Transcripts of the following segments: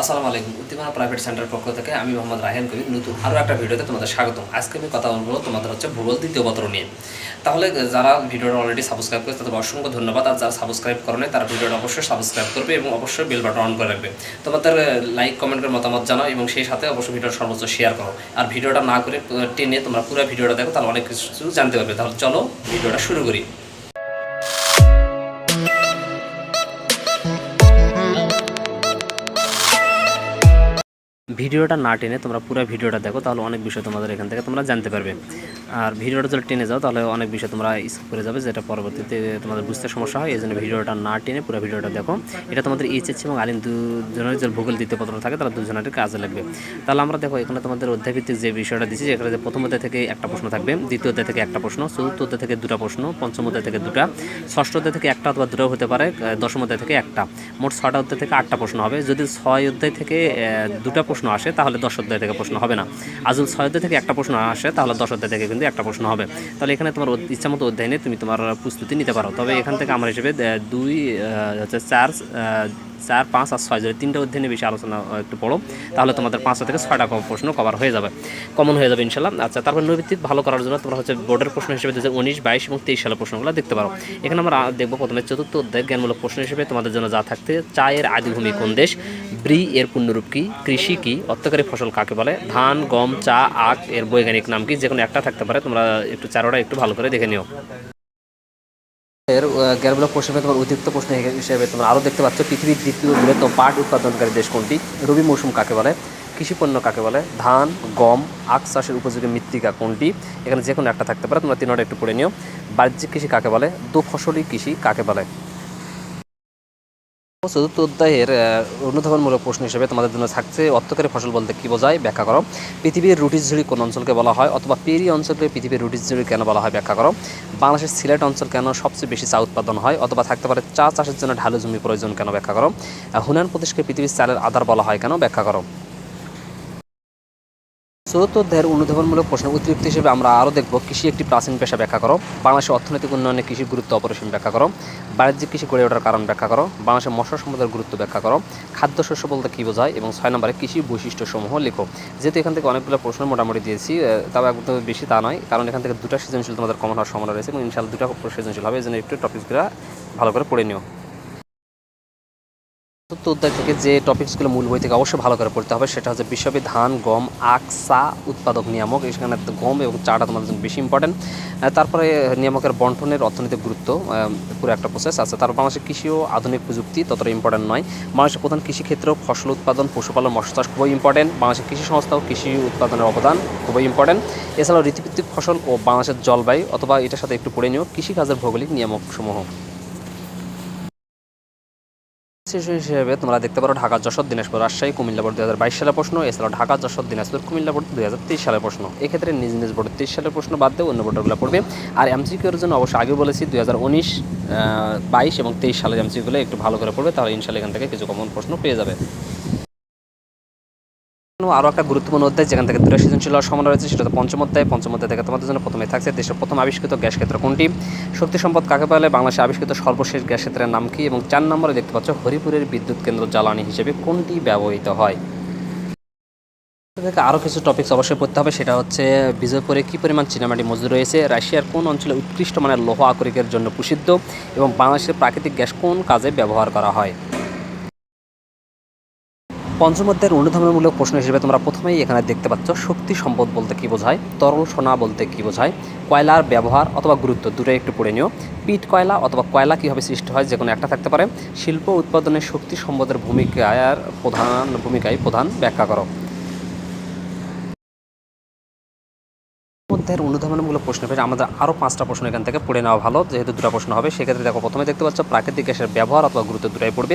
আসসালামু আলাইকুম। উদ্দীপনা প্রাইভেট সেন্টার পক্ষ থেকে আমি মোহাম্মদ রাহেন কবির নতুন আরও একটা ভিডিওতে তোমাদের স্বাগতম। আজকে আমি কথা বলব তোমাদের হচ্ছে ভূগোল দ্বিতীয় পত্র নিয়ে। তাহলে যারা ভিডিওটা অলরেডি সাবস্ক্রাইব করেছে, তাদের অসংখ্য ধন্যবাদ। আর যারা সাবস্ক্রাইব করে তারা ভিডিওটা অবশ্যই সাবস্ক্রাইব করবে এবং অবশ্যই বেল বাটন অন করে রাখবে। তোমাদের লাইক কমেন্ট করে মতামত জানাও এবং সেই সাথে অবশ্যই ভিডিওটা সর্বোচ্চ শেয়ার করো। আর ভিডিওটা না করে টেনে তোমরা পুরো ভিডিওটা দেখো, তাহলে অনেক কিছু জানতে পারবে। তাহলে চলো ভিডিওটা শুরু করি। ভিডিওটা না টেনে তোমরা পুরো ভিডিওটা দেখো, তাহলে অনেক বিষয় তোমাদের এখান থেকে তোমরা জানতে পারবে। আর ভিডিওটা যদি টেনে যাও, তাহলে অনেক বিষয় তোমরা স্কিপ করে যাবে, যেটা পরবর্তীতে তোমাদের বুঝতে সমস্যা হয়, এই জন্য ভিডিওটা না টেনে পুরো ভিডিওটা দেখো। এটা তোমাদের এইচএসসি এবং আলিম দুজনের যে ভূগোল দ্বিতীয় পত্র থাকে, তারা দুজনের কাজে লাগবে। তাহলে আমরা দেখো, এখানে তোমাদের অধ্যায়ভিত্তিক যে বিষয়টা দিচ্ছি যেখানে যে প্রথম অধ্যায় থেকে একটা প্রশ্ন থাকবে, দ্বিতীয় অধ্যায় থেকে একটা প্রশ্ন, চতুর্থ অধ্যায় থেকে দুটা প্রশ্ন, পঞ্চম অধ্যায় থেকে দুটা, ষষ্ঠ অধ্যায় থেকে একটা অথবা দুটো হতে পারে দশম অধ্যায় থেকে একটা। মোট ছটা অধ্যায় থেকে আটটা প্রশ্ন হবে। যদি ছয় অধ্যায় থেকে দুটা প্রশ্ন আসে, তাহলে দশ অধ্যায় থেকে প্রশ্ন হবে না। আজল ছয় অধ্যায় থেকে একটা প্রশ্ন আসে, তাহলে দশ অধ্যায় থেকে কিন্তু একটা প্রশ্ন হবে। তাহলে এখানে তোমার ইচ্ছা মতো অধ্যায় নিয়ে তুমি তোমার প্রস্তুতি নিতে পারো। তবে এখান থেকে আমার হিসেবে দুই হচ্ছে চার চার, পাঁচ আর ছয়, যদি তিনটা অধ্যায় নিয়ে বেশি আলোচনা একটু পড়ো, তাহলে তোমাদের পাঁচটা থেকে ছয়টা প্রশ্ন কভার হয়ে যাবে। কমন হয়ে যাবে ইনশাল্লাহ আচ্ছা তারপর নৈবিত্তিক ভালো করার জন্য তোমরা হচ্ছে বোর্ডের প্রশ্ন হিসেবে দু উনিশ, বাইশ এবং তেইশ সালের প্রশ্নগুলো দেখতে পারো। এখানে আমরা দেখব প্রথমে চতুর্থ অধ্যায়, জ্ঞানমূলক প্রশ্ন হিসেবে তোমাদের জন্য যা থাকতে চায়ের আদিভূমি কোন দেশ, ব্রি এর পূর্ণরূপ কি, কৃষি কি অর্থকারী ফসল কাকে বলে, ধান, গম, চা, আখ, এর বৈজ্ঞানিক নাম কি যে কোনো একটা থাকতে পারে, তোমরা একটু চারোটা একটু ভালো করে দেখে নিও। এর গ্যারবলক প্রশ্নে তোমার অতিরিক্ত প্রশ্ন হিসেবে তোমরা আরও দেখতে পাচ্ছ পৃথিবীর দ্বিতীয় বৃহত্তম পাট উৎপাদনকারী দেশ কোনটি? রবি মৌসুম কাকে বলে? কৃষি পণ্য কাকে বলে? ধান, গম, আখ চাষের উপযোগী মৃত্তিকা কোনটি? এখানে যে কোনো একটা থাকতে পারে, তোমরা তিনটা একটু পড়ে নিও। বাহ্যিক কৃষি কাকে বলে? দু ফসলি কৃষি কাকে বলে? চতুর্থ অধ্যায়ের অনুধাবনমূলক প্রশ্ন হিসেবে তোমাদের জন্য থাকছে, অর্থকারী ফসল বলতে কি বোঝায়? ব্যাখ্যা করো। পৃথিবীর রুটির ঝুড়ি কোন অঞ্চলকে বলা হয় অথবা পেরি অঞ্চলকে পৃথিবীর রুটির ঝুড়ি কেন বলা হয়? ব্যাখ্যা করো। বাংলাদেশের সিলেট অঞ্চল কেন সবচেয়ে বেশি চা উৎপাদন হয়? অথবা থাকতে পারে চা চাষের জন্য ঢালু জমি প্রয়োজন কেন? ব্যাখ্যা করো। হুনান প্রদেশকে পৃথিবীর চালের আধার বলা হয় কেন? ব্যাখ্যা করো। চতুর্থ অধ্যায়ের অনুধাবনমূলক প্রশ্ন অতিরিক্ত হিসেবে আমরা আরও দেখব, কৃষি একটি প্রাচীন পেশা ব্যাখ্যা করো। বাংলাদেশের অর্থনৈতিক উন্নয়নে কৃষির গুরুত্ব অপরিসীম ব্যাখ্যা করো। বাণিজ্যিক কৃষি গড়ে ওঠার কারণ ব্যাখ্যা করো। বাংলাদেশের মৎস্য সম্পদের গুরুত্ব ব্যাখ্যা করো। খাদ্যশস্য বলতে কী বোঝায় এবং ছয় নম্বরে কৃষি বৈশিষ্ট্যসমূহ লেখো। যেহেতু এখান থেকে অনেকগুলো প্রশ্ন মোটামুটি দিয়েছি তাও একদম বেশি তা নয়, কারণ এখান থেকে দুটা সৃজনশীল তোমাদের কমন হওয়ার সম্ভাবনা রয়েছে, এবং ইনশাল্লাহ দুটা সৃজনশীল হবে, এই জন্য একটু টপিকসগুলো ভালো করে পড়ে নিও। চতুর্থ অধ্যায় থেকে যে টপিকসগুলো মূল বই থেকে অবশ্যই ভালো করে পড়তে হবে, সেটা হচ্ছে বিশ্বব্যাপী ধান, গম, আখ, চা, উৎপাদক নিয়ামক। এখানে গম এবং চাটা তোমাদের জন্য বেশি ইম্পর্টেন্ট তারপরে নিয়ামকের বন্টনের অর্থনৈতিক গুরুত্ব পুরো একটা প্রসেস আছে। তারপর বাংলাদেশের কৃষি ও আধুনিক প্রযুক্তি ততটা ইম্পর্টেন্ট নয়। বাংলাদেশের প্রধান কৃষিক্ষেত্র ফসল উৎপাদন, পশুপালন মৎস্য চাষ খুবই ইম্পর্টেন্ট বাংলাদেশের কৃষি সংস্থা ও কৃষি উৎপাদনের অবদান খুবই ইম্পর্টেন্ট এছাড়াও ঋতুভিত্তিক ফসল ও বাংলাদেশের জলবায়ু, অথবা এটার সাথে একটু পড়ে নিও। কৃষিকাজের ভৌগোলিক নিয়ামক সমূহ শিশু হিসেবে তোমরা দেখতে পারো ঢাকা যশোর, দিনাজপুর, রাজশাহী, কুমিল্লা বোর্ড বাইশ সালের প্রশ্ন। এছাড়াও ঢাকা, যশোর, দিনাজপুর, কুমিল্লা বোর্ড তেইশ সালের প্রশ্ন। এক্ষেত্রে নিজ নিজ বোর্ডের তেইশ সালের প্রশ্ন বাদ দিয়ে অন্য বোর্ডগুলো পড়বে। আর এমসিকিউর জন্য অবশ্যই আগে বলেছি দুই হাজার উনিশ বাইশ এবং তেইশ সালের এমসিকিউগুলো একটু ভালো করে পড়বে, তাহলে ইনশাল্লাহ এখান থেকে কিছু কমন প্রশ্ন পেয়ে যাবে। আরও একটা গুরুত্বপূর্ণ অধ্যায় যেখান থেকে দুটো সৃজনশীল সম্ভাবনা রয়েছে, সেটা হচ্ছে পঞ্চম অধ্যায়। পঞ্চম অধ্যায় থেকে তোমাদের জন্য প্রথমে থাকছে দেশের প্রথম আবিষ্কৃত গ্যাস ক্ষেত্র কোনটি? শক্তি সম্পদ কাকে বলে? বাংলাদেশে আবিষ্কৃত সর্বশেষ গ্যাস ক্ষেত্রের নাম কি? এবং চার নম্বরে দেখতে পাচ্ছ হরিপুরের বিদ্যুৎ কেন্দ্র জ্বালানি হিসেবে কোনটি ব্যবহৃত হয়? থেকে আরও কিছু টপিকস অবশ্যই পড়তে হবে, সেটা হচ্ছে বিজয়পুরে কী পরিমাণ চীনামাটি মজুদ রয়েছে? রাশিয়ার কোন অঞ্চলে উৎকৃষ্ট মানের লৌহ আকরিকের জন্য প্রসিদ্ধ? এবং বাংলাদেশের প্রাকৃতিক গ্যাস কোন কাজে ব্যবহার করা হয়? পঞ্চম অধ্যায়ের অনুধাবনমূলক প্রশ্ন হিসেবে তোমরা প্রথমেই এখানে দেখতে পাচ্ছ শক্তি সম্পদ বলতে কী বোঝায়, তরল সোনা বলতে কী বোঝায়, কয়লার ব্যবহার অথবা গুরুত্ব দুটোই একটু পড়ে নিও। পিট কয়লা অথবা কয়লা কীভাবে সৃষ্টি হয় যে কোনো একটা থাকতে পারে। শিল্প উৎপাদনে শক্তি সম্পদের ভূমিকার প্রধান ভূমিকায় প্রধান ব্যাখ্যা করো। অধ্যায়ের অনুধাবনমূলক প্রশ্ন পেয়ে আমাদের আরও পাঁচটা প্রশ্ন এখান থেকে পড়ে নেওয়া ভালো। যেহেতু দুটো প্রশ্ন হবে, সেক্ষেত্রে দেখো প্রথমে দেখতে পাচ্ছ প্রাকৃতিক গ্যাসের ব্যবহার অথবা গুরুত্ব দুটাই পড়বে।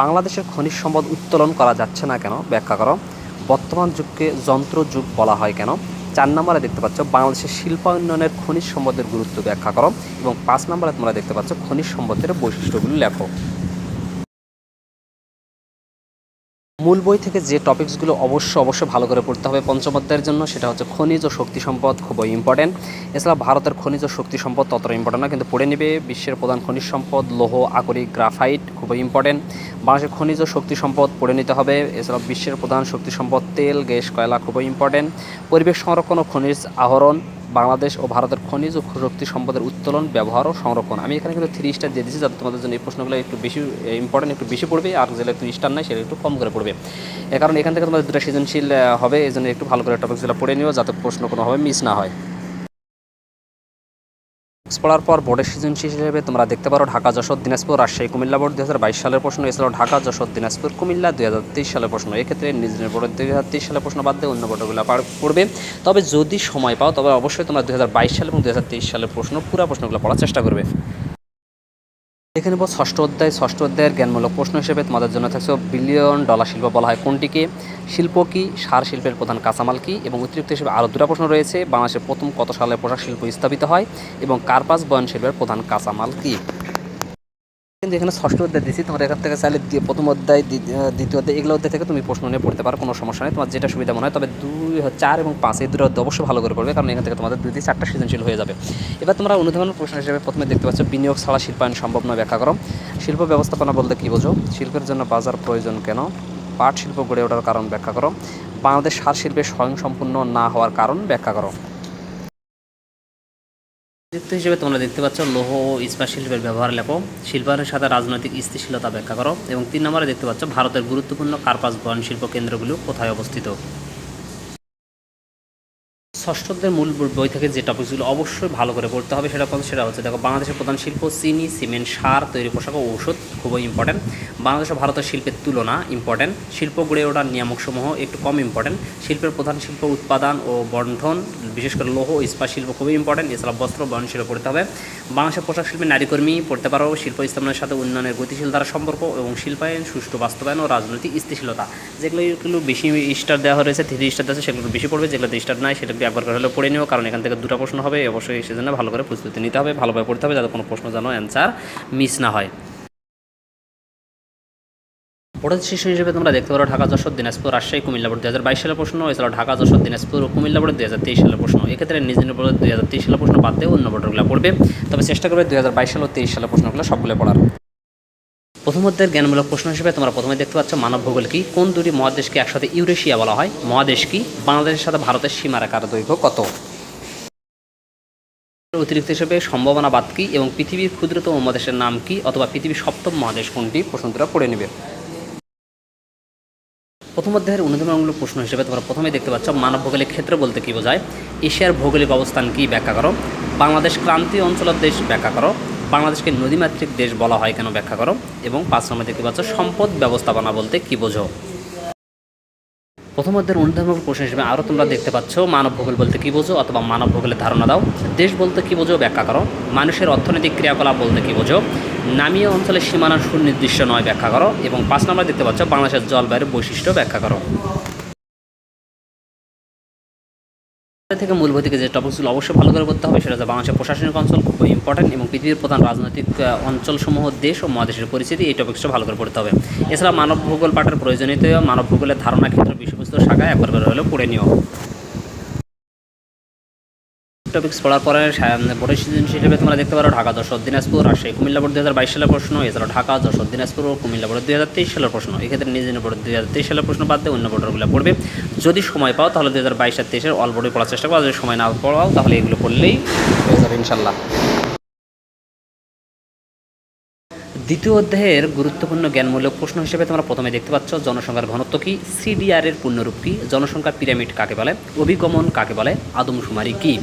বাংলাদেশের খনিজ সম্পদ উত্তোলন করা যাচ্ছে না কেন? ব্যাখ্যা করো। বর্তমান যুগকে যন্ত্র যুগ বলা হয় কেন? চার নম্বরে দেখতে পাচ্ছ বাংলাদেশের শিল্পায়নের খনিজ সম্পদের গুরুত্ব ব্যাখ্যা করো। এবং পাঁচ নম্বরে তোমরা দেখতে পাচ্ছ খনিজ সম্পদের বৈশিষ্ট্যগুলো লেখো। মূল বই থেকে যে টপিকসগুলো অবশ্য অবশ্যই ভালো করে পড়তে হবে পঞ্চম অধ্যায়ের জন্য, সেটা হচ্ছে খনিজ ও শক্তি সম্পদ, খুবই ইম্পর্টেন্ট এছাড়া ভারতের খনিজ ও শক্তি সম্পদ ততটা ইম্পর্টেন্ট না, কিন্তু পড়ে নেবে। বিশ্বের প্রধান খনিজ সম্পদ লৌহ, আকরিক, গ্রাফাইট, খুবই ইম্পর্টেন্ট বাংলাদেশের খনিজ ও শক্তি সম্পদ পড়ে নিতে হবে। এছাড়া বিশ্বের প্রধান শক্তি সম্পদ তেল, গ্যাস, কয়লা, খুবই ইম্পর্টেন্ট পরিবেশ সংরক্ষণ ও খনিজ আহরণ বাংলাদেশ ও ভারতের খনিজ ও শক্তি সম্পদের উত্তোলন, ব্যবহার ও সংরক্ষণ। আমি এখানে কিন্তু থ্রি স্টার দিয়ে দিচ্ছি যাতে তোমাদের জন্য এই প্রশ্নগুলো একটু বেশি ইম্পর্টেন্ট একটু বেশি পড়বে, আর যেটা একটু স্টার নাই, সেটা একটু কম করে পড়বে। এ কারণে এখান থেকে তোমাদের দুটা সৃজনশীল হবে, এই জন্য একটু ভালো করে টপিকসগুলো পড়ে নিও, যাতে প্রশ্ন কোনোভাবে মিস না হয়। পড়ার পর বোর্ডের সৃজনশীল হিসেবে তোমরা দেখতে পারো ঢাকা, যশোর, দিনাজপুর, রাজশাহী, কুমিল্লা বোর্ড দুই হাজার বাইশ সালের প্রশ্ন। এছাড়াও ঢাকা, যশোর, দিনাজপুর, কুমিল্লা দু হাজার তেইশ সালের প্রশ্ন। এক্ষেত্রে নিজ নিজ বোর্ডের দুই সালের প্রশ্ন বাদ দিয়ে অন্য বোর্ডগুলো করবে। তবে যদি সময় পাও, তবে অবশ্যই তোমরা দুই হাজার বাইশ সাল এবং দু হাজার তেইশ সালের প্রশ্ন, পুরো প্রশ্নগুলো পড়ার চেষ্টা করবে। দেখে নেব ষষ্ঠ অধ্যায়, ষষ্ঠ অধ্যায়ের জ্ঞানমূলক প্রশ্ন হিসেবে তোমাদের জন্য থাকছে বিলিয়ন ডলার শিল্প বলা হয়। কোনটিকে শিল্প কি? সার শিল্পের প্রধান কাঁচামাল কি? এবং অতিরিক্ত হিসেবে আরও দুটা প্রশ্ন রয়েছে, বাংলাদেশের প্রথম কত সালে পোশাক শিল্প স্থাপিত হয়? এবং কার্পাস বয়ন শিল্পের প্রধান কাঁচামাল কি? কিন্তু এখানে ষষ্ঠ অধ্যায় দিয়েছি, তোমার এখান থেকে চাইলে প্রথম অধ্যায়, দ্বি- দ্বিতীয় অধ্যায়, এগুলো অধ্যায় থেকে তুমি প্রশ্ন নিয়ে পড়তে পারো, কোনো সমস্যা নেই। তোমার যেটা সুবিধা মনে হয়, তবে দুই, চার এবং পাঁচ, এই দুটো অবশ্যই ভালো করে পড়বে, কারণ এখান থেকে তোমাদের দুই থেকে চারটা সৃজনশীল হয়ে যাবে। এবার তোমরা অনুধাবন প্রশ্ন হিসেবে প্রথমে দেখতে পাচ্ছ, বিনিয়োগ ছাড়া শিল্পায়ন সম্ভব নয়, ব্যাখ্যা করো। শিল্প ব্যবস্থাপনা বলতে কী বোঝো? শিল্পের জন্য বাজার প্রয়োজন কেন? পাট শিল্প গড়ে ওঠার কারণ ব্যাখ্যা করো। বাংলাদেশ সার শিল্পে স্বয়ংসম্পূর্ণ না হওয়ার কারণ ব্যাখ্যা করো। যুক্ত হিসেবে তোমরা দেখতে পাচ্ছ, লৌহ ও ইস্পাত শিল্পের ব্যবহার লেখো। শিল্পায়নের সাথে রাজনৈতিক স্থিতিশীলতা ব্যাখ্যা করো এবং তিন নম্বরে দেখতে পাচ্ছ, ভারতের গুরুত্বপূর্ণ কার্পাস বয়ন শিল্প কেন্দ্রগুলো কোথায় অবস্থিত? ষষ্ঠদের মূল বই থেকে যে টপিকসগুলো অবশ্যই ভালো করে পড়তে হবে সেটা সেটা হচ্ছে, দেখো, বাংলাদেশের প্রধান শিল্প, চিনি, সিমেন্ট, সার, তৈরি পোশাক ও ঔষধ, খুবই ইম্পর্টেন্ট বাংলাদেশ ও ভারতের শিল্পের তুলনা ইম্পর্টেন্ট শিল্প গড়ে ওঠার নিয়ামকসমূহ একটু কম ইম্পর্টেন্ট শিল্পের প্রধান শিল্প উৎপাদন ও বন্টন, বিশেষ করে লৌহ ইস্পাত শিল্প খুবই ইম্পর্টেন্ট এছাড়া বস্ত্র বয়ন শিল্প পড়তে হবে। বাংলাদেশের পোশাক শিল্পে নারীকর্মী পড়তে পারো। শিল্প স্থাপনের সাথে উন্নয়নের গতিশীল দ্বারা সম্পর্ক এবং শিল্পায়ন, সুষ্ঠু বাস্তবায়ন ও রাজনৈতিক স্থিতিশীলতা। যেগুলো একটু বেশি স্টার দেওয়া হয়েছে থ্রি স্টার দেওয়া সেগুলো বেশি পড়বে। যেগুলোতে স্টার নাই, সেটা একবার করে হলেও পড়ে নিও। কারণ এখান থেকে দুটো প্রশ্ন হবে। অবশ্যই সেজন্য ভালো করে প্রস্তুতি নিতে হবে, ভালোভাবে পড়তে হবে, যাতে কোনো প্রশ্ন যেন অ্যান্সার মিস না হয়। পড়ার শিশু হিসেবে তোমরা দেখতে পারো ঢাকা যশোর, দিনাজপুর, রাজশাহী, কুমিল্লা বোর্ড দুই হাজার বাইশ সালের প্রশ্ন, এছাড়াও ঢাকা যশোর, দিনাজপুর ও কুমিল্লা বোর্ড দুই হাজার তেইশ সালের প্রশ্ন। এক্ষেত্রে নিজ নিজ বোর্ড দুই হাজার তেইশ সালের প্রশ্ন বাদ দিয়ে অন্য বোর্ডগুলো পড়বে। তবে চেষ্টা করবে দু হাজার বাইশ সাল ও তেইশ সালের প্রশ্নগুলো সবগুলো পড়ার। প্রথম অধ্যায়ের জ্ঞানমূলক প্রশ্ন হিসেবে তোমরা প্রথমে দেখতে পাচ্ছ মানব ভূগোল কি? কোন দুটি মহাদেশকে একসাথে ইউরেশিয়া বলা হয়? মহাদেশ কি? বাংলাদেশের সাথে ভারতের সীমারেখার দৈর্ঘ্য কত? অতিরিক্ত হিসেবে সম্ভাবনাবাদ কি? এবং পৃথিবীর ক্ষুদ্রতম মহাদেশের নাম কি? অথবা পৃথিবীর সপ্তম মহাদেশ কোনটি? প্রশ্নটা পড়ে নেবে। প্রথম অধ্যায়ের অনুদানমূলক প্রশ্ন হিসেবে তোমরা প্রথমে দেখতে পাচ্ছ মানব ভৌগোলিক ক্ষেত্র বলতে কী বোঝায়? এশিয়ার ভৌগোলিক অবস্থান কী ব্যাখ্যা করো? বাংলাদেশ ক্রান্তীয় অঞ্চলের দেশ ব্যাখ্যা করো। বাংলাদেশকে নদীমাতৃক দেশ বলা হয় কেন ব্যাখ্যা করো? এবং পাঁচ নম্বর দেখতে পাচ্ছ সম্পদ ব্যবস্থাপনা বলতে কী বোঝো? প্রথম অধ্যায়ের প্রশ্ন হিসেবে আরও তোমরা দেখতে পাচ্ছ, মানব ভূগোল বলতে কী বোঝো অথবা মানব ভূগোলের ধারণা দাও। দেশ বলতে কী বোঝো ব্যাখ্যা করো। মানুষের অর্থনৈতিক ক্রিয়াকলাপ বলতে কী বোঝো। নামীয় অঞ্চলের সীমানা সুনির্দিষ্ট নয় ব্যাখ্যা করো। এবং পাঁচ নম্বর দেখতে পাচ্ছ বাংলাদেশের জলবায়ুর বৈশিষ্ট্য ব্যাখ্যা করো। থেকে মূল বই যে টপিকসগুলো অবশ্যই ভালো করে করতে হবে, সেটা হচ্ছে বাংলাদেশের প্রশাসনিক অঞ্চল খুব ইম্পর্টেন্ট এবং পৃথিবীর প্রধান রাজনৈতিক অঞ্চলসমূহ দেশ ও মহাদেশের পরিস্থিতি, এই টপিকসটা ভালো করে পড়তে হবে। এছাড়া মানব ভূগোল পাঠের প্রয়োজনীয়তা মানব ভূগোলের ধারণা, ক্ষেত্র, বিষয়বস্তু শাখায় একবার করে হলেও পড়ে নিও। টপিক্স পড়ার পরে বোর্ডের সিজন হিসেবে তোমরা দেখতে পারো ঢাকা, যশোর, দিনাজপুর, রাজশাহী, কুমিল্লা বোর্ড দুই হাজার বাইশ সালের প্রশ্ন এছাড়াও ঢাকা, যশোর, দিনাজপুর ও কুমিল্লা বোর্ড দুই হাজার তেইশ সালের প্রশ্ন। এক্ষেত্রে নিজ নিজ বোর্ড দু হাজার তেইশ সালের প্রশ্ন বাদ দিয়ে অন্য বোর্ডগুলো পড়বে। যদি সময় পাও তাহলে দুই হাজার বাইশ আর তেইশের অল বোর্ডে পড়ার চেষ্টা করো। যদি সময় না পড়াও তাহলে এগুলো পড়লেই হয়ে যাবে ইনশাল্লাহ দ্বিতীয় অধ্যায়ের গুরুত্বপূর্ণ জ্ঞানমূলক প্রশ্ন হিসেবে তোমরা প্রথমে দেখতে পাচ্ছ, জনসংখ্যার ঘনত্ব কি? সিডিআর এর পূর্ণরূপ কি? জনসংখ্যার পিরামিড কাকে বলে? অভিগমন কাকে বলে? আদমশুমারি কি?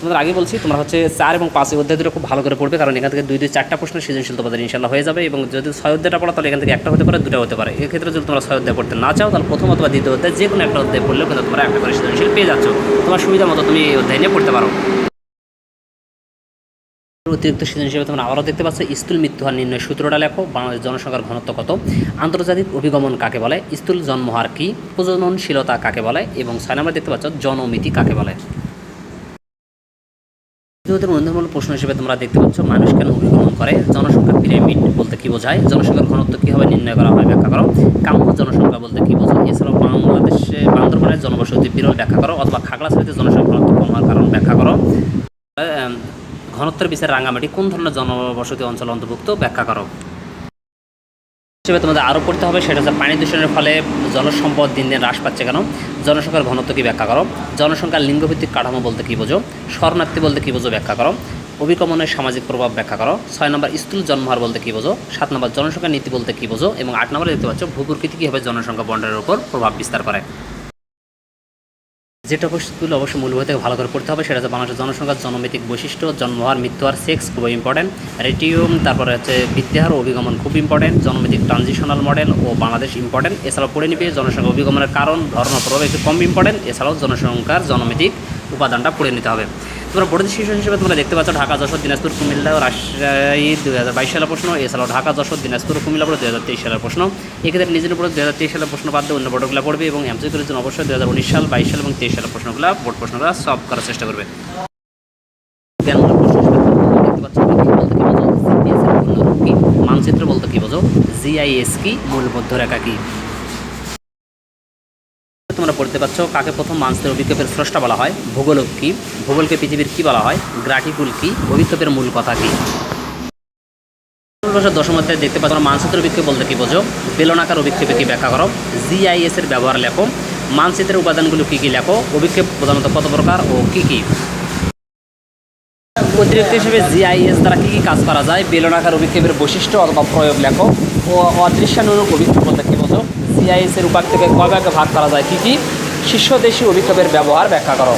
তোমাদের আগে বলছি, তোমরা হচ্ছে চার এবং পাঁচ অধ্যায় দুটো খুব ভালো করে পড়বে, কারণ এখান থেকে দুই দুই চারটা প্রশ্ন সৃজনশীল তোমাদের ইনশাল্লাহ হয়ে যাবে এবং যদি ছয় অধ্যায়টা পড়ো, তাহলে এখান থেকে একটা হতে পারে দুটো হতে পারে। এক্ষেত্রে যদি তোমরা ছয় অধ্যায় পড়তে না চাও, তাহলে প্রথম অথবা দ্বিতীয় অধ্যায় যে কোনো একটা অধ্যায় পড়লেও কিন্তু তোমরা একটা করে সৃজনশীল পেয়ে যাচ্ছ। তোমার সুবিধা মতো তুমি এই অধ্যায় নিয়ে পড়তে পারো। অতিরিক্ত সৃজন হিসেবে তোমরা আবারও দেখতে পাচ্ছ, স্থূল মৃত্যুহার নির্ণয় সূত্রটা লেখো, বাংলাদেশ জনসংখ্যার ঘনত্ব কত? আন্তর্জাতিক অভিগমন কাকে বলে? স্থূল জন্মহার কি? প্রজননশীলতা কাকে বলে? এবং ছয় নম্বর দেখতে পাচ্ছ, জনমিতি কাকে বলে? দ্বিতীয়ত অন্যমূলক প্রশ্ন হিসেবে তোমরা দেখতে পাচ্ছ, মানুষ কেন অভিগমন করে? জনসংখ্যা পিরামিড বলতে কি বোঝায়? জনসংখ্যার ঘনত্ব কীভাবে নির্ণয় করা হয় ব্যাখ্যা করো। কাম্য জনসংখ্যা বলতে কি বোঝায়? এছাড়াও বাংলাদেশে বান্দরবানের জনবসতি বিরল ব্যাখ্যা করো, অথবা খাগড়াছড়িতে জনসংখ্যা ঘনত্ব কম হওয়ার কারণ ব্যাখ্যা করো। ঘনত্বের বিষয়ে রাঙামাটি কোন ধরনের জনবসতি অঞ্চল অন্তর্ভুক্ত? ব্যাখ্যা করো। হিসেবে তোমাদের আরও পড়তে হবে, সেটা হচ্ছে পানি দূষণের ফলে জনসম্পদ দিন দিন হ্রাস পাচ্ছে কেন? জনসংখ্যার ঘনত্ব কী ব্যাখ্যা করো? জনসংখ্যার লিঙ্গভিত্তিক কাঠামো বলতে কী বোঝো? শরণার্থী বলতে কী বোঝো ব্যাখ্যা করো? অভিকমনের সামাজিক প্রভাব ব্যাখ্যা করো? ছয় নম্বর, স্থূল জন্মহার বলতে কী বোঝো? সাত নম্বর, জনসংখ্যার নীতি বলতে কী বোঝো? এবং আট নম্বরে দেখতে পাচ্ছ, ভূপ্রকৃতি কীভাবে জনসংখ্যা বন্ডের উপর প্রভাব বিস্তার করে? যে টপিকসগুলো অবশ্যই মূল থেকে ভালো করে পড়তে হবে, সেটা হচ্ছে বাংলাদেশের জনসংখ্যার জনমিতিক বৈশিষ্ট্য জন্ম জন্মহার মৃত্যুহার সেক্স খুব ইম্পর্টেন্ট রেটিউম, তারপরে হচ্ছে বৃদ্ধিহার, অভিগমন খুব ইম্পর্টেন্ট জনমিতিক ট্রানজিশনাল মডেল ও বাংলাদেশ ইম্পর্টেন্ট এছাড়াও পড়ে নিবে জনসংখ্যা অভিগমনের কারণ, ধর্ম, প্রভাব একটু কম ইম্পর্টেন্ট এছাড়াও জনসংখ্যার জনমিতিক উপাদানটা পড়ে নিতে হবে। তোমরা বোর্ড শিশু হিসেবে তোমরা দেখতে পাচ্ছ ঢাকা, যশোর, দিনাজপুর, কুমিল্লা ও রাজশাহী দু হাজার বাইশ সালের প্রশ্ন এছাড়াও ঢাকা, যশোর, দিনাজপুর ও কুমিল্লা পড়ে দুই হাজার তেইশ সালের প্রশ্ন। এক্ষেত্রে নিজের উপরে দু হাজার তেইশ সালের প্রশ্ন বাদ দিয়ে অন্য বোর্ডগুলো পড়বে এবং এমসিকিউর জন্য অবশ্যই দুই হাজার উনিশ সাল, বাইশ সাল এবং তেইশ সালের প্রশ্নগুলো বোর্ড প্রশ্নগুলো সলভ করার চেষ্টা করবে। মানচিত্র বলতে কি বোঝো? জিআইএস কি? মূল মধ্যরেখা কি? তোমরা পড়তে পারছ কাকে প্রথম মানচিত্রের অভিক্ষেপের স্রষ্টা বলা হয়? ভূগোলক কি? ভূগোলকে পৃথিবীর কি বলা হয়? গ্রাটিকুল কি? অভিক্ষেপের মূল কথা কি? বছর দশমতে দেখতে পাচ্ছ মানচিত্র অভিক্ষেপ বলতে কি বোঝো? বেলনাকার অভিক্ষেপে কি ব্যাখ্যা করো? জিআইএস এর ব্যবহার লেখো। মানচিত্রের উপাদানগুলো কী কী লেখো? অভিক্ষেপ প্রধানত কত প্রকার ও কী কী? অতিরিক্ত হিসেবে জিআইএস দ্বারা কী কী কাজ করা যায়? বেলনাকার অভিক্ষেপের বৈশিষ্ট্য অথবা প্রয়োগ লেখো। ও অদৃশ্যানুরূপ অভিক্ষেপ বলতে কী এর উপাক থেকে কয় ভাগে ভাগ করা যায়। কী কী? শীর্ষদেশী অভিক্ষেপের ব্যবহার ব্যাখ্যা করো।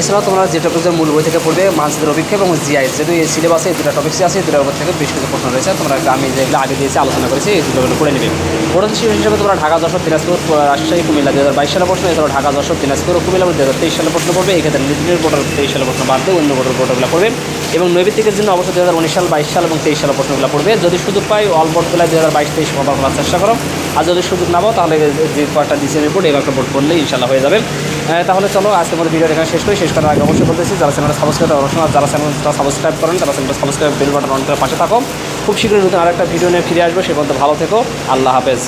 এছাড়াও তোমরা যে টপিকের মূল বই থেকে পড়বে মানচিত্রের অভিক্ষেপ এবং জিআইএস যেহেতু এই সিলেবাসে এই দুটো টপিক্সই আছে, এই উপর থেকে বেশ কিছু প্রশ্ন রয়েছে। তোমরা আমি যেগুলো আগে দিয়েছি, আলোচনা করেছি, এই দুটোগুলো করে নেবে। পরবর্তী শিশু হিসেবে তোমরা ঢাকা, যশোর, দিনাজপুর, রাজশাহী, কুমিল্লা দু হাজার বাইশ সালের প্রশ্ন, এছাড়াও ঢাকা, যশোর, দিনাজপুর ও কুমিল্লা দু হাজার তেইশ সালের প্রশ্ন পড়বে। এক্ষেত্রে লিটনের বোর্ডের তেইশ সালের প্রশ্ন বাদ দিয়ে অন্য বোর্ডের বোর্ডগুলো পড়বে। এবং নৈবিত্তিকের জন্য অবশ্যই দু হাজার উনিশ সাল, বাইশ সাল এবং তেইশ সালের প্রশ্নগুলো পড়বে। যদি সুযোগ পাই, অল বোর্ডগুলো দু হাজার বাইশ, তেইশ কভার করার চেষ্টা করো। আর যদি সুযোগ না পাও, তাহলে যে কয়েকটা ডিসিএম রিপোর্ট এই একটা বোর্ড পড়লে ইনশাল্লাহ হয়ে যাবে। তাহলে চলো আজকে আমাদের ভিডিও এখানে শেষ করি। শেষ করার আগে অবশ্যই বলতেছি, যারা চ্যানেলটা সাবস্ক্রাইব অবশ্যই যারা চ্যানেলটা সাবস্ক্রাইব করেন তারা চ্যানেলটা সাবস্ক্রাইব বেল বাটন অন করে পাশে থাকো। খুব শীঘ্রই নতুন আরেকটা ভিডিও নিয়ে ফিরে আসব। সে পর্যন্ত ভালো থেকো। আল্লাহ হাফেজ।